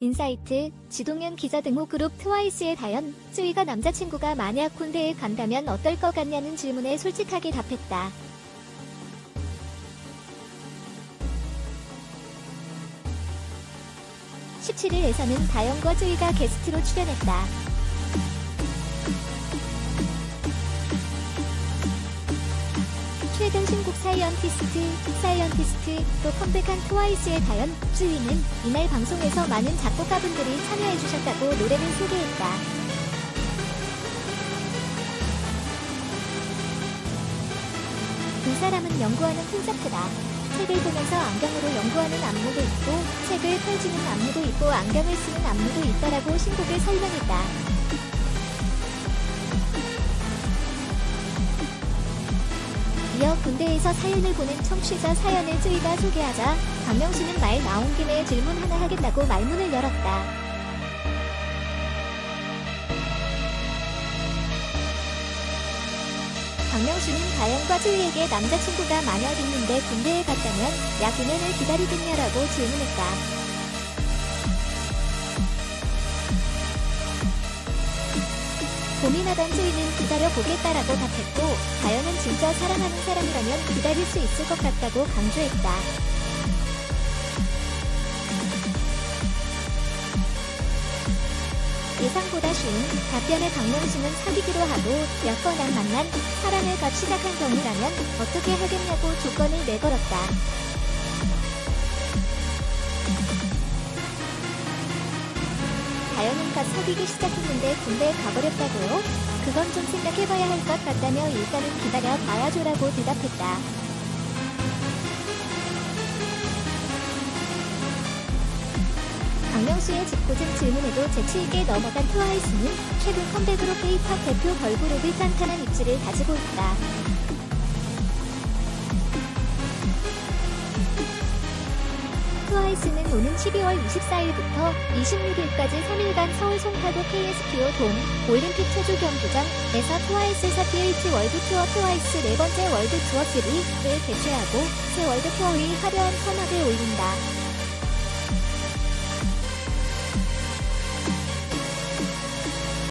인사이트, 지동현 기자 등호 그룹 트와이스의 다현, 쯔위가 남자친구가 만약 군대에 간다면 어떨 것 같냐는 질문에 솔직하게 답했다. (17일에서는) 다현과 쯔위가 게스트로 출연했다. 사이언티스트, 사이언티스트로 컴백한 트와이스의 다현, 쯔위는 이날 방송에서 많은 작곡가분들이 참여해주셨다고 노래를 소개했다. 두 사람은 연구하는 콘서트다. 책을 보면서 안경으로 연구하는 안무도 있고, 책을 펼치는 안무도 있고, 안경을 쓰는 안무도 있다라고 신곡을 설명했다. 이어 군대에서 사연을 보낸 청취자 사연을 쯔위가 소개하자 박명수는 말 나온 김에 질문 하나 하겠다고 말문을 열었다. 박명수는 다영과 쯔위에게 남자친구가 만약 있는데 군대에 갔다면 약 2년을 기다리겠냐라고 질문했다. 고민하던 쯔위는 기다려보겠다라고 답했고 다현은 진짜 사랑하는 사람이라면 기다릴 수 있을 것 같다고 강조했다. 예상보다 쉬운 답변에 박명수는 사귀기로 하고 였거나 만난 사랑을 갓 시작한 경우라면 어떻게 하겠냐고 조건을 내걸었다. 갓 사귀기 시작했는데 군대에 가버렸다고요? 그건 좀 생각해봐야 할 것 같다며 일단은 기다려 봐야죠라고 대답했다. 박명수의 짓궂은 질문에도 재치있게 넘어간 트와이스는 최근 컴백으로 K-팝 대표 걸그룹의 탄탄한 입지를 다지고 있다. 트와이스는 오는 12월 24일부터 26일까지 3일간 서울 송파구 KSPO 돔 올림픽 체조 경기장에서 트와이스 4피1치 월드투어 트와이스 네 번째 월드투어 3를 개최하고 새 월드투어 의 화려한 선악을 올린다.